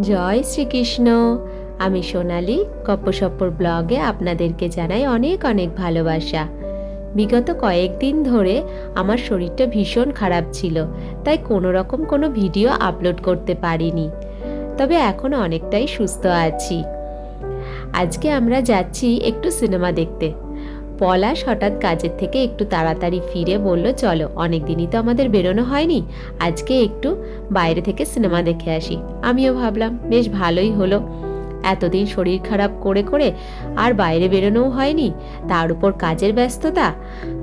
জয় শ্রীকৃষ্ণ। আমি সোনালি, গপ্পসপ্পর ব্লগে আপনাদেরকে জানাই অনেক অনেক ভালোবাসা। বিগত কয়েকদিন ধরে আমার শরীরটা ভীষণ খারাপ ছিল, তাই কোনো রকম কোনো ভিডিও আপলোড করতে পারিনি। তবে এখন অনেকটাই সুস্থ আছি। আজকে আমরা যাচ্ছি একটু সিনেমা দেখতে। পলাশ হঠাৎ কাজের থেকে একটু তাড়াতাড়ি ফিরে বলল, চলো অনেক দিনই তো আমাদের বেরোনো হয়নি। আজকে একটু বাইরে থেকে সিনেমা দেখে আসি। আমিও ভাবলাম, বেশ ভালোই হলো। এতদিন শরীর খারাপ করে করে আর বাইরে বেরোনোও হয়নি। তার উপর কাজের ব্যস্ততা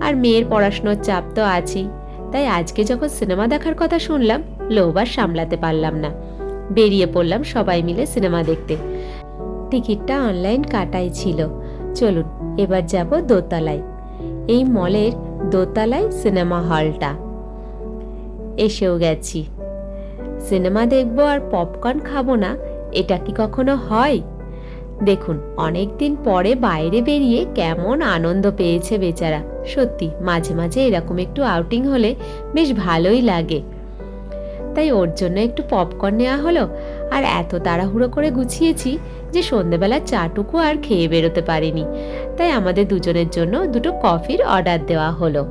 আর মেয়ের পড়াশুনোর চাপ তো আছেই। তাই আজকে যখন সিনেমা দেখার কথা শুনলাম লোভ আর সামলাতে পারলাম না। বেরিয়ে পড়লাম সবাই মিলে সিনেমা দেখতে। টিকিটটা অনলাইন কাটাই ছিল। চলুন এবার যাব দোতলায়। এই মলের দোতলায় সিনেমা হলটা। এসেও গেছি। সিনেমা দেখব আর পপকর্ন খাব না, এটা কি কখনো হয়? দেখুন অনেক দিন পরে বাইরে বেরিয়ে কেমন আনন্দ পেয়েছে বেচারা। সত্যি, মাঝে মাঝে এরকম একটু আউটিং হলে বেশ ভালোই লাগে। তাই ওর জন্য একটু পপকর্ন নেওয়া হলো। আর এত তাড়াহুড়ো করে গুছিয়েছি যে সন্ধেবেলা চাটুকু আর খেয়ে বেরোতে পারিনি। তাই আমাদের দুজনের জন্য দুটো কফির অর্ডার দেওয়া হলো।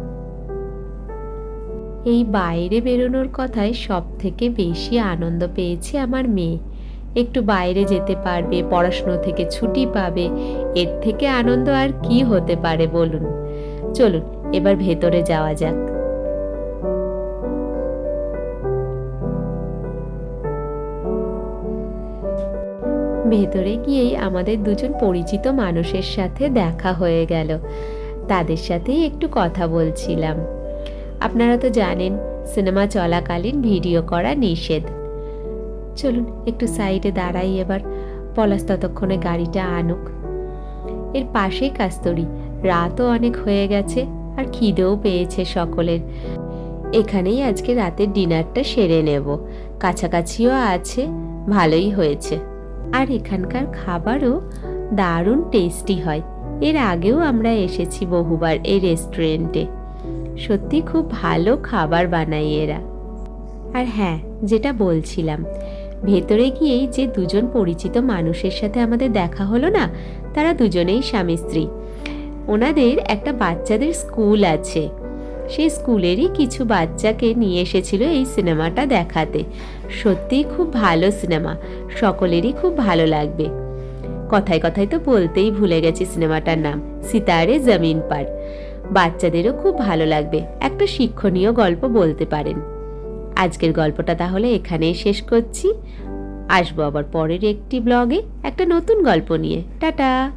এই বাইরে বেরোনোর কথায় সব থেকে বেশি আনন্দ পেয়েছে আমার মেয়ে। একটু বাইরে যেতে পারবে, পড়াশুনো থেকে ছুটি পাবে, এর থেকে আনন্দ আর কি হতে পারে বলুন। চলুন, এবার ভেতরে যাওয়া যাক। ভেতরে গিয়েই আমাদের দুজন পরিচিত মানুষের সাথে দেখা হয়ে গেল। তাদের সাথেই একটু কথা বলছিলাম। আপনারা তো জানেন, সিনেমা চলাকালীন ভিডিও করা নিষেধ। চলুন, একটু সাইডে দাঁড়াই এবার। পলাশ ততক্ষণে গাড়িটা আনুক। এর পাশেই কাস্তরি। রাতও অনেক হয়ে গেছে, আর খিদেও পেয়েছে সকলের। এখানেই আজকে রাতের ডিনারটা সেরে নেব। কাছাকাছিও আছে, ভালোই হয়েছে। আর এখানকার খাবারও দারুণ টেস্টি হয়। এর আগেও আমরা এসেছি বহুবার এই রেস্টুরেন্টে সত্যি খুব ভালো খাবার বানায় এরা। আর হ্যাঁ যেটা বলছিলাম, ভেতরে গিয়েই যে দুজন পরিচিত মানুষের সাথে আমাদের দেখা হলো না, তারা দুজনেই স্বামী স্ত্রী। ওনাদের একটা বাচ্চাদের স্কুল আছে। সেই স্কুলেরই কিছু বাচ্চাকে নিয়ে এসেছিল এই সিনেমাটা দেখাতে। সত্যিই খুব ভালো সিনেমা, সকলেরই খুব ভালো লাগবে। কথায় কথায় তো বলতেই ভুলে গেছি সিনেমাটার নাম, সিতারে জমিন পার। বাচ্চাদেরও খুব ভালো লাগবে, একটা শিক্ষণীয় গল্প বলতে পারেন। আজকের গল্পটা তাহলে এখানেই শেষ করছি। আসব আবার পরের একটি ব্লগে একটা নতুন গল্প নিয়ে। টাটা!